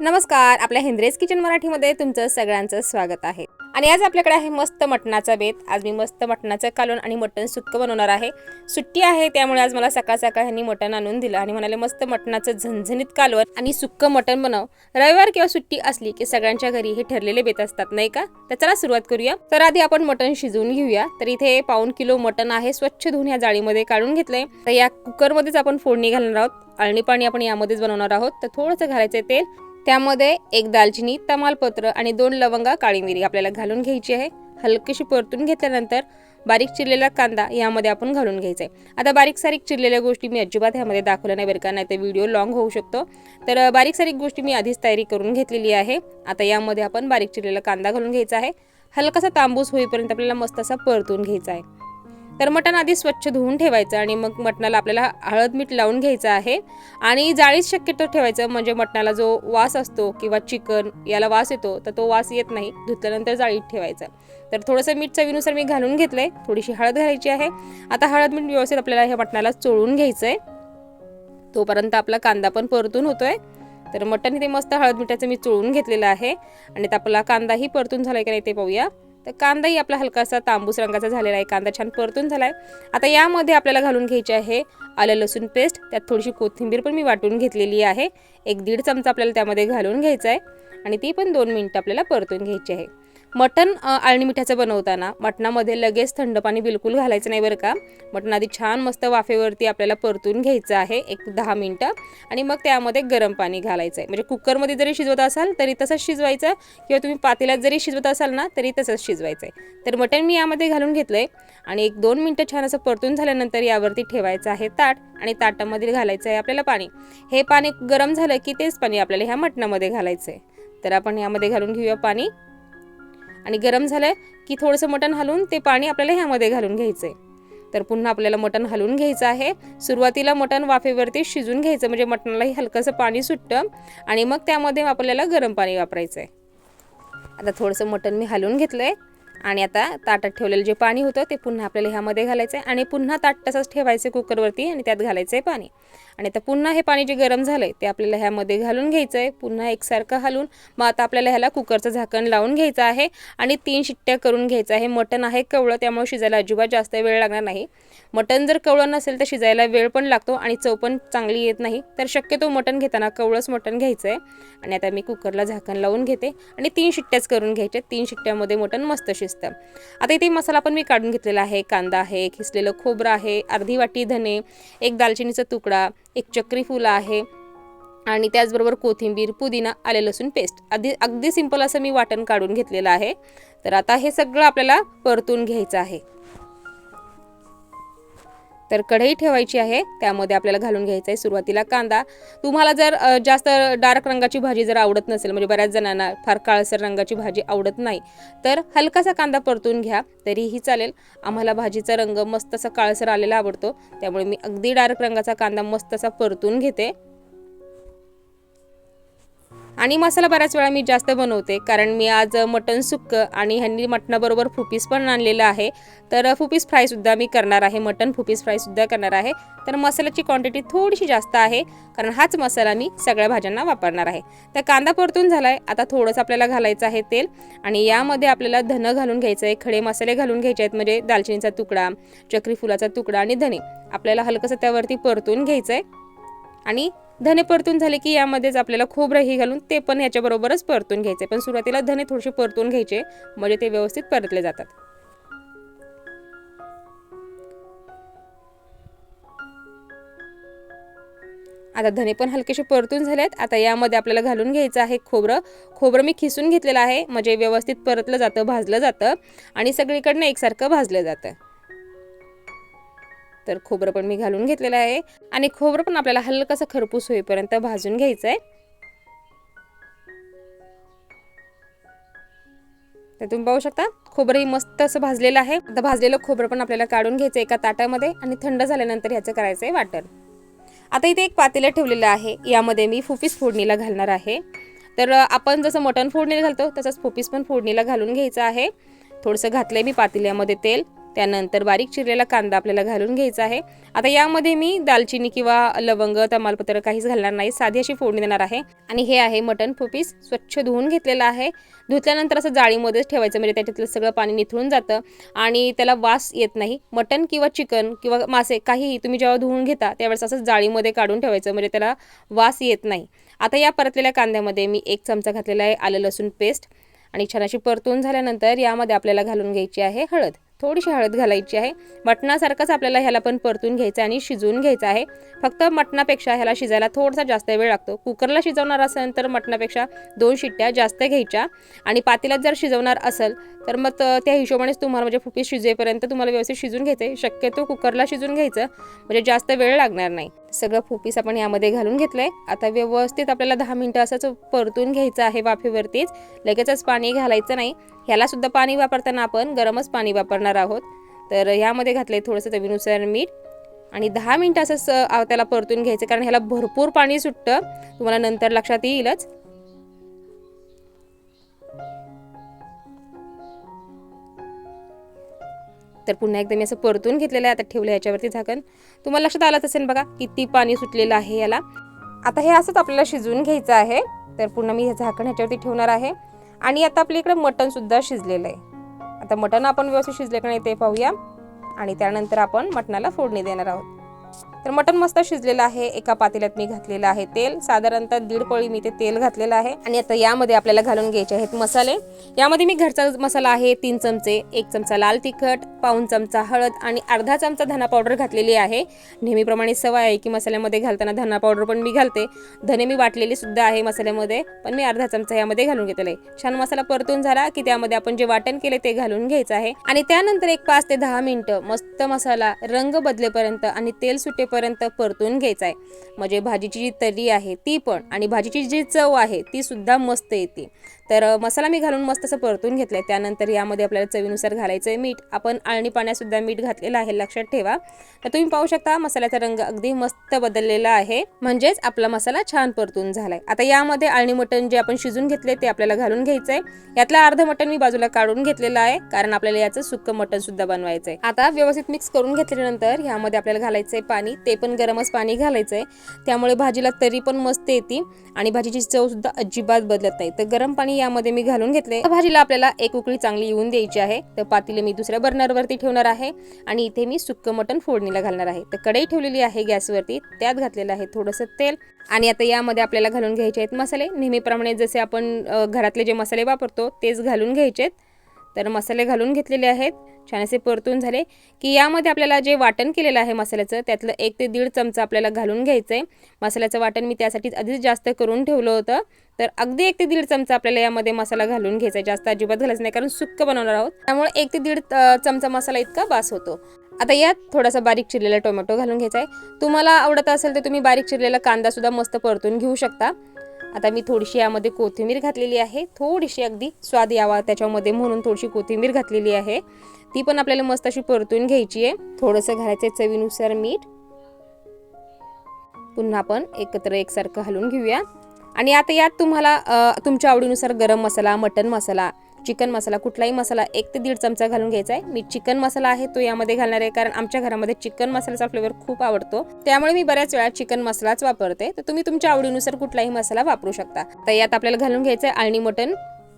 नमस्कार आपल्या हिंद्रेज किचन मराठीमध्ये तुमचं सगळ्यांचं स्वागत आहे. आणि आज आपल्याकडे आहे मस्त मटणाचा बेत आज मी मस्त मटणाचं कालवण आणि मटण सुक्क बनवणार आहे. सुट्टी आहे त्यामुळे आज मला सकाळ सकाळ ह्यांनी मटण आणून दिलं आणि म्हणाले मस्त मटणाचं झणझणीत कालवण आणि सुक्क मटण बनव. रविवार किंवा सुट्टी असली की सगळ्यांच्या घरी हे ठरलेले बेत असतात नाही का? तर चला सुरुवात करूया. तर आधी आपण मटण शिजवून घेऊया. तर इथे पाऊन किलो मटण आहे स्वच्छ धुवून या जाळीमध्ये काढून घेतलंय. तर या कुकरमध्येच आपण फोडणी घालणार आहोत. अळणी पाणी आपण यामध्येच बनवणार आहोत. तर थोडंसं घालायचं तेल. त्यामध्ये एक दालचिनी तमालपत्र आणि दोन लवंगा काळी मिरी आपल्याला घालून घ्यायची आहे. हलकीशी परतून घेतल्यानंतर बारीक चिरलेला कांदा यामध्ये आपण घालून घ्यायचा आहे आता बारीक सारीक चिरलेल्या गोष्टी मी अजिबात ह्यामध्ये दाखवल्या नाही बरं का नाही तर व्हिडिओ लॉंग होऊ शकतो. तर बारीक सारीक गोष्टी मी आधीच तयारी करून घेतलेली आहे. आता यामध्ये आपण बारीक चिरलेला कांदा घालून घ्यायचा आहे. हलकासा तांबूस होईपर्यंत आपल्याला मस्त असा परतून घ्यायचा आहे. तर मटण आधी स्वच्छ धुवून ठेवायचं आणि मग मटणाला आपल्याला हळद मीठ लावून घ्यायचं आहे. आणि जाळीत शक्यतो ठेवायचं म्हणजे मटणाला जो वास असतो किंवा चिकन याला वास येतो तर तो वास येत नाही. धुतल्यानंतर जाळीत ठेवायचा. तर थोडंसं मीठ चवीनुसार मी घालून घेतलंय. थोडीशी हळद घालायची आहे. आता हळद मीठ व्यवस्थित आपल्याला ह्या मटणाला चोळून घ्यायचं आहे तोपर्यंत आपला कांदा पण परतून होतोय. तर मटण हे मस्त हळद मिठाचं मी चोळून घेतलेलं आहे. आणि आपला कांदाही परतून झालाय का नाही ते पाहूया. तर कांदाही आपला हलकासा तांबूस रंगाचा झालेला आहे. कांदा छान परतून झाला आहे आता यामध्ये आपल्याला घालून घ्यायचे आहे आलं लसूण पेस्ट. त्यात थोडीशी कोथिंबीर पण मी वाटून घेतलेली आहे. एक दीड चमचा आपल्याला त्यामध्ये घालून घ्यायचा आहे. आणि ती पण दोन मिनटं आपल्याला परतून घ्यायची आहे. मटण आळणी मिठाचं बनवताना मटणामध्ये लगेच थंड पाणी बिलकुल घालायचं नाही बरं का. मटण आधी छान मस्त वाफेवरती आपल्याला परतून घ्यायचं आहे एक दहा मिनटं आणि मग त्यामध्ये गरम पाणी घालायचं आहे म्हणजे कुकरमध्ये जरी शिजवत असाल तरी तसंच शिजवायचं किंवा तुम्ही पातेल्यात जरी शिजवत असाल ना तरी तसंच शिजवायचं आहे तर मटण मी यामध्ये घालून घेतलं आहे आणि एक दोन मिनटं छान असं परतून झाल्यानंतर यावरती ठेवायचं आहे ताट आणि ताटामध्ये घालायचं आहे आपल्याला पाणी. हे पाणी गरम झालं की तेच पाणी आपल्याला ह्या मटणामध्ये घालायचं आहे तर आपण यामध्ये घालून घेऊया पाणी. आणि गरम झालं की थोडंसं मटण हलवून ते पाणी आपल्याला ह्यामध्ये घालून घ्यायचं आहे तर पुन्हा आपल्याला मटण हलवून घ्यायचं आहे. सुरुवातीला मटण वाफेवरती शिजून घ्यायचं म्हणजे मटणालाही हलकंसं पाणी सुटतं. आणि मग त्यामध्ये आपल्याला गरम पाणी वापरायचं आहे आता थोडंसं मटण मी हलवून घेतलं आहे आणि आता ताटात ठेवलेलं जे पाणी होतं ते पुन्हा आपल्याला ह्यामध्ये घालायचं आहे आणि पुन्हा ताट तसंच ठेवायचं कुकरवरती आणि त्यात घालायचं आहे पाणी. आणि आता पुन्हा हे पाणी जे गरम झालं आहे ते आपल्याला ह्यामध्ये घालून घ्यायचं आहे पुन्हा एकसारखं घालून मग आता आपल्याला ह्याला कुकरचं झाकण लावून घ्यायचं आहे आणि तीन शिट्ट्या करून घ्यायचं आहे. मटण आहे कवळं त्यामुळे शिजायला अजिबात जास्त वेळ लागणार नाही. मटण जर कवळं नसेल तर शिजायला वेळ पण लागतो आणि चव पण चांगली येत नाही. तर शक्यतो मटण घेताना कवळंच मटण घ्यायचं आहे आणि आता मी कुकरला झाकण लावून घेते आणि तीन शिट्ट्याच करून घ्यायच्या तीन शिट्ट्यामध्ये मटण मस्त शिजतं. आता इथे मसाला पण मी काढून घेतलेला आहे. कांदा आहे खिसलेलं खोबरं आहे अर्धी वाटी धने एक दालचिनीचा तुकडा एक चक्री फुलं आहे. आणि त्याचबरोबर कोथिंबीर पुदिना आले लसूण पेस्ट अगदी अगदी सिंपल असं मी वाटण काढून घेतलेलं आहे. तर आता हे सगळं आपल्याला परतून घ्यायचं आहे. तर कढई ठेवायची आहे त्यामध्ये आपल्याला घालून घ्यायचं आहे सुरुवातीला कांदा. तुम्हाला जर जास्त डार्क रंगाची भाजी जर आवडत नसेल म्हणजे बऱ्याच जणांना फार काळसर रंगाची भाजी आवडत नाही तर हलकासा कांदा परतून घ्या तरीही चालेल. आम्हाला भाजीचा रंग मस्त असा काळसर आलेला आवडतो त्यामुळे मी अगदी डार्क रंगाचा कांदा मस्त असा परतून घेते. आणि मसाला बऱ्याच वेळा मी जास्त बनवते. कारण मी आज मटन सुक्क आणि ह्यांनी मटणाबरोबर फुपीस पण आणलेलं आहे. तर फुपीस फ्रायसुद्धा मी करणार आहे. मटन फुपीस फ्रायसुद्धा करणार आहे. तर मसाल्याची क्वांटिटी थोडीशी जास्त आहे. कारण हाच मसाला मी सगळ्या भाज्यांना वापरणार आहे. तर कांदा परतून झाला आहे आता थोडंसं आपल्याला घालायचं आहे तेल. आणि यामध्ये आपल्याला धनं घालून घ्यायचं आहे. खडे मसाले घालून घ्यायचे आहेत. म्हणजे दालचिनीचा तुकडा चक्री फुलाचा तुकडा आणि धने. आपल्याला हलकंसं त्यावरती परतून घ्यायचं आहे आणि धने परतून झाले की यामध्येच आपल्याला खोबरंही घालून ते पण याच्याबरोबरच परतून घ्यायचे. पण सुरुवातीला धने थोडेसे परतून घ्यायचे म्हणजे ते व्यवस्थित परतले जातात. आता धने पण हलकेसे परतून झाले आहेत आता यामध्ये आपल्याला घालून घ्यायचं आहे खोबरं. खोबरं मी खिसून घेतलेलं आहे म्हणजे व्यवस्थित परतलं जातं भाजलं जातं आणि सगळीकडनं एकसारखं भाजलं जातं. तर खोबरं पण मी घालून घेतलेलं आहे. आणि खोबरं पण आपल्याला हलकंसं खरपूस होईपर्यंत भाजून घ्यायचं आहे तर तुम्ही पाहू शकता खोबरंही मस्त असं भाजलेलं आहे. आता भाजलेलं खोबरं पण आपल्याला काढून घ्यायचं एका ताटामध्ये आणि थंड झाल्यानंतर ह्याचं करायचं आहे वाटण. आता इथे एक पातेलं ठेवलेलं आहे. यामध्ये मी फुफीस फोडणीला घालणार आहे. तर आपण जसं मटण फोडणीला घालतो तसंच फुफीस पण फोडणीला घालून घ्यायचं आहे. थोडंसं घातलं आहे मी पातेल्यामध्ये तेल. त्यानंतर बारीक चिरलेला कांदा आपल्याला घालून घ्यायचा आहे. आता यामध्ये मी दालचिनी किंवा लवंग तमालपत्र काहीच घालणार नाही. साधी अशी फोडणी देणार आहे. आणि हे आहे मटण फुपीस स्वच्छ धुवून घेतलेलं आहे. धुतल्यानंतर असं जाळीमध्येच ठेवायचं. म्हणजे त्याच्यातलं सगळं पाणी निथळून जातं. आणि त्याला वास येत नाही. मटण किंवा चिकन किंवा मासे काहीही तुम्ही जेव्हा धुवून घेता त्यावेळेस असं जाळीमध्ये काढून ठेवायचं. म्हणजे त्याला वास येत नाही. आता या परतलेल्या कांद्यामध्ये मी एक चमचा घातलेला आहे आलं लसूण पेस्ट. आणि छान अशी परतून झाल्यानंतर यामध्ये आपल्याला घालून घ्यायची आहे हळद. थोडीशी हळद घालायची आहे. मटणासारखंच आपल्याला ह्याला पण परतून घ्यायचं आहे आणि शिजवून घ्यायचं आहे. फक्त मटणापेक्षा ह्याला शिजायला थोडासा जास्त वेळ लागतो. कुकरला शिजवणार असेल तर मटणापेक्षा दोन शिट्ट्या जास्त घ्यायच्या. आणि पातेल्यात जर शिजवणार असेल तर मग त्या हिशोबानेच तुम्हाला म्हणजे फुपी शिजेपर्यंत तुम्हाला व्यवस्थित शिजून घ्यायचं आहे. शक्यतो कुकरला शिजून घ्यायचं म्हणजे जास्त वेळ लागणार नाही. सगळं फुपीस आपण यामध्ये घालून घेतलं आहे आता व्यवस्थित आपल्याला दहा मिनटं असंच परतून घ्यायचं आहे वाफेवरतीच. लगेचच पाणी घालायचं नाही. ह्याला सुद्धा पाणी वापरताना आपण गरमच पाणी वापरणार आहोत. तर ह्यामध्ये घातले थोडंसं चवीनुसार मीठ आणि दहा मिनटं असंच त्याला परतून घ्यायचं कारण ह्याला भरपूर पाणी सुटतं. तुम्हाला नंतर लक्षात येईलच. तर पुन्हा एकदा मी असं परतून घेतलेलं आहे. आता ठेवलं याच्यावरती झाकण. तुम्हाला लक्षात आलंच असेल बघा किती पाणी सुटलेलं आहे याला. आता हे असंच आपल्याला शिजवून घ्यायचं आहे. तर पुन्हा मी हे झाकण ह्याच्यावरती ठेवणार आहे. आणि आता आपल्या इकडे मटणसुद्धा शिजलेलं आहे. आता मटण आपण व्यवस्थित शिजले का नाही ते पाहूया. आणि त्यानंतर आपण मटणाला फोडणी देणार आहोत. तर मटण मस्त शिजलेलं आहे. एका पातेल्यात मी घातलेलं आहे तेल. साधारणतः दीड पळी मी ते तेल घातलेलं आहे. आणि आता यामध्ये आपल्याला घालून घ्यायचे आहेत मसाले. यामध्ये मी घरचा मसाला आहे तीन चमचे एक चमचा लाल तिखट पाऊन चमचा हळद आणि अर्धा चमचा धना पावडर घातलेली आहे. नेहमीप्रमाणे सवय आहे की मसाल्यामध्ये घालताना धना पावडर पण मी घालते. धने मी वाटलेली सुद्धा आहे मसाल्यामध्ये पण मी अर्धा चमचा यामध्ये घालून घेतलेला. आहे छान मसाला परतून झाला की त्यामध्ये आपण जे वाटण केले ते घालून घ्यायचं आहे. आणि त्यानंतर एक पाच ते दहा मिनिटं मस्त मसाला रंग बदलेपर्यंत आणि तेल सुटेपर्यंत परतून घ्यायचा आहे. म्हणजे भाजीची जी तरी आहे ती पण आणि भाजीची जी चव आहे ती सुद्धा मस्त येते. तर मसाला मी घालून मस्त असं परतून घेतलंय. त्यानंतर यामध्ये आपल्याला चवीनुसार घालायचं आहे मीठ. आपण आळणी पाण्यातसुद्धा मीठ घातलेलं आहे लक्षात ठेवा. तर तुम्ही पाहू शकता मसाल्याचा रंग अगदी मस्त बदललेला आहे. म्हणजेच आपला मसाला छान परतून झालाय. आता यामध्ये आळणी मटण जे आपण शिजून घेतले ते आपल्याला घालून घ्यायचं आहे यातलं अर्ध मटण मी बाजूला काढून घेतलेलं आहे कारण आपल्याला याचं सुक्क मटण सुद्धा आहे आता व्यवस्थित मिक्स करून घेतल्यानंतर ह्यामध्ये आपल्याला घालायचं आहे पाणी. ते पण गरमच पाणी घालायचं आहे त्यामुळे भाजीला तरी पण मस्त येते आणि भाजीची चव सुद्धा अजिबात बदलत नाही. तर गरम पाणी यामध्ये मी घालून घेतले. भाजीला आपल्याला एक उकळी चांगली येऊन द्यायची आहे. तर पातीले मी दुसऱ्या बर्नरवरती ठेवणार आहे. आणि इथे मी सुक्क मटण फोडणीला घालणार आहे. तर कढई ठेवलेली आहे गॅसवरती. त्यात घातलेलं आहे थोडंसं तेल. आणि आता यामध्ये आपल्याला घालून घ्यायचे आहेत मसाले. नेहमीप्रमाणे जसे आपण घरातले जे मसाले वापरतो तेच घालून घ्यायचे आहेत तर मसाले घालून घेतलेले आहेत. छान असे परतून झाले की यामध्ये आपल्याला जे वाटण केलेलं आहे मसाल्याचं त्यातलं एक ते दीड चमचा आपल्याला घालून घ्यायचं आहे मसाल्याचं वाटण मी त्यासाठीच आधीच जास्त करून ठेवलं होतं. तर अगदी एक ते दीड चमचा आपल्याला यामध्ये मसाला घालून घ्यायचा आहे. जास्त अजिबात घालायचं नाही कारण सुक्क बनवणार आहोत. त्यामुळे एक ते दीड चमचा मसाला इतका बास होतो. आता यात थोडासा बारीक चिरलेला टोमॅटो घालून घ्यायचा आहे. तुम्हाला आवडत असेल तर तुम्ही बारीक चिरलेला कांदा सुद्धा मस्त परतून घेऊ शकता. आता मी थोडीशी यामध्ये कोथिंबीर घातलेली आहे. थोडीशी अगदी स्वाद यावा त्याच्यामध्ये म्हणून थोडीशी कोथिंबीर घातलेली आहे. ती पण आपल्याला मस्त अशी परतून घ्यायची आहे. थोडंसं घालायचं आहे चवीनुसार मीठ. पुन्हा आपण एकत्र एकसारखं हलवून घेऊया. आणि आता यात तुम्हाला तुमच्या आवडीनुसार गरम मसाला मटन मसाला चिकन मसाला कुठलाही मसाला एक ते दीड चमचा घालून घ्यायचा आहे. मी चिकन मसाला आहे तो यामध्ये घालणार आहे कारण आमच्या घरामध्ये चिकन मसाल्याचा फ्लेवर खूप आवडतो. त्यामुळे मी बऱ्याच वेळा चिकन मसालाच वापरते. तर तुम्ही तुमच्या आवडीनुसार कुठलाही मसाला वापरू शकता. तर यात आपल्याला घालून घ्यायचं आहे आळणी मटन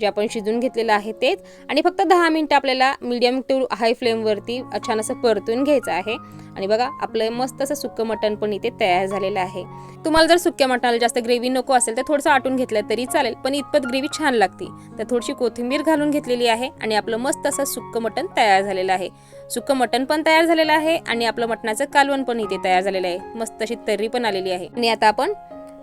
जे आपण शिजून घेतलेलं आहे तेच. आणि फक्त दहा मिनटं आपल्याला मीडियम टू हाय फ्लेमवरती छान असं परतून घ्यायचं आहे. आणि बघा आपलं मस्त असं सुक्कं मटण पण इथे तयार झालेलं आहे. तुम्हाला जर सुक्या मटणाला जास्त ग्रेव्ही नको असेल तर थोडंसं आटून घेतलं तरी चालेल पण इतपत ग्रेव्ही छान लागते. तर थोडीशी कोथिंबीर घालून घेतलेली आहे आणि आपलं मस्त असं सुक्कं मटण तयार झालेलं आहे. सुक्कं मटण पण तयार झालेलं आहे आणि आपलं मटणाचं कालवण पण इथे तयार झालेलं आहे. मस्त अशी तर्री पण आलेली आहे. आणि आता आपण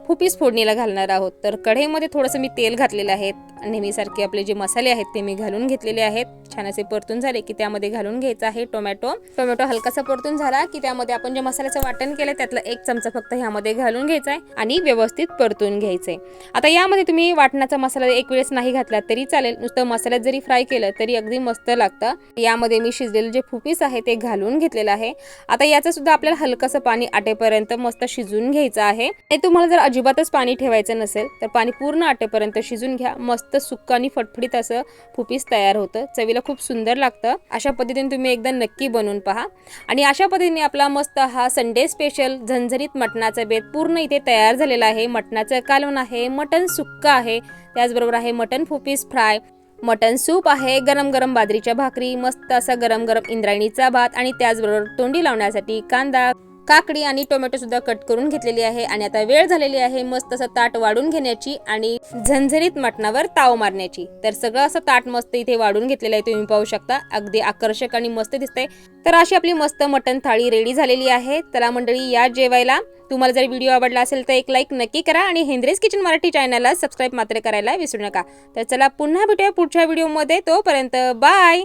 फुपीस फोडणीला घालणार आहोत. तर कढईमध्ये थोडंसं मी तेल घातलेलं आहे. नेहमीसारखे आपले जे मसाले आहेत ते मी घालून घेतलेले आहेत. छान असे परतून झाले की त्यामध्ये घालून घ्यायचं आहे टोमॅटो. टोमॅटो हलकासा परतून झाला की त्यामध्ये आपण जे मसाल्याचं वाटण केलं त्यातला एक चमचा फक्त ह्यामध्ये घालून घ्यायचा आहे आणि व्यवस्थित परतून घ्यायचंय. आता यामध्ये तुम्ही वाटणाचा मसाला एक वेळेस नाही घातला तरी चालेल. नुसतं मसाल्यात जरी फ्राय केलं तरी अगदी मस्त लागतं. यामध्ये मी शिजलेलं जे फुपीस आहे ते घालून घेतलेलं आहे. आता याचं सुद्धा आपल्याला हलकंसं पाणी आटेपर्यंत मस्त शिजून घ्यायचं आहे. तुम्हाला जर अजिबातच पाणी ठेवायचं नसेल तर पाणी पूर्ण आटेपर्यंत शिजून घ्या. मस्त सुक्क आणि फटफडीत असं फुपीस तयार होतं. चवीला खूप सुंदर लागतं. अशा पद्धतीने तुम्ही एकदा नक्की बनवून पहा. आणि अशा पद्धतीने आपला मस्त हा संडे स्पेशल झणझणीत मटणाचा बेत पूर्ण इथे तयार झालेला आहे. मटणाचं कालवण आहे मटण सुक्क आहे. त्याचबरोबर आहे मटण फुपीस फ्राय. मटन सूप आहे गरम गरम बाजरीच्या भाकरी मस्त असा गरम गरम इंद्रायणीचा भात आणि त्याचबरोबर तोंडी लावण्यासाठी कांदा काकडी आणि टोमॅटो सुद्धा कट करून घेतलेली आहे आणि आता वेळ झालेली आहे मस्त असं ताट वाढून घेण्याची आणि झणझणीत मटणावर ताव मारण्याची. तर सगळं असं ताट मस्त इथे वाढून घेतलेलं आहे तुम्ही पाहू शकता. अगदी आकर्षक आणि मस्त दिसतंय. तर अशी आपली मस्त मटण थाळी रेडी झालेली आहे. तर मंडळी या जेवायला. तुम्हाला जर व्हिडिओ आवडला असेल तर एक लाईक नक्की करा आणि हेंद्रेस किचन मराठी चॅनलला सबस्क्राईब मात्र करायला विसरू नका. तर चला पुन्हा भेटूया पुढच्या व्हिडिओमध्ये तोपर्यंत बाय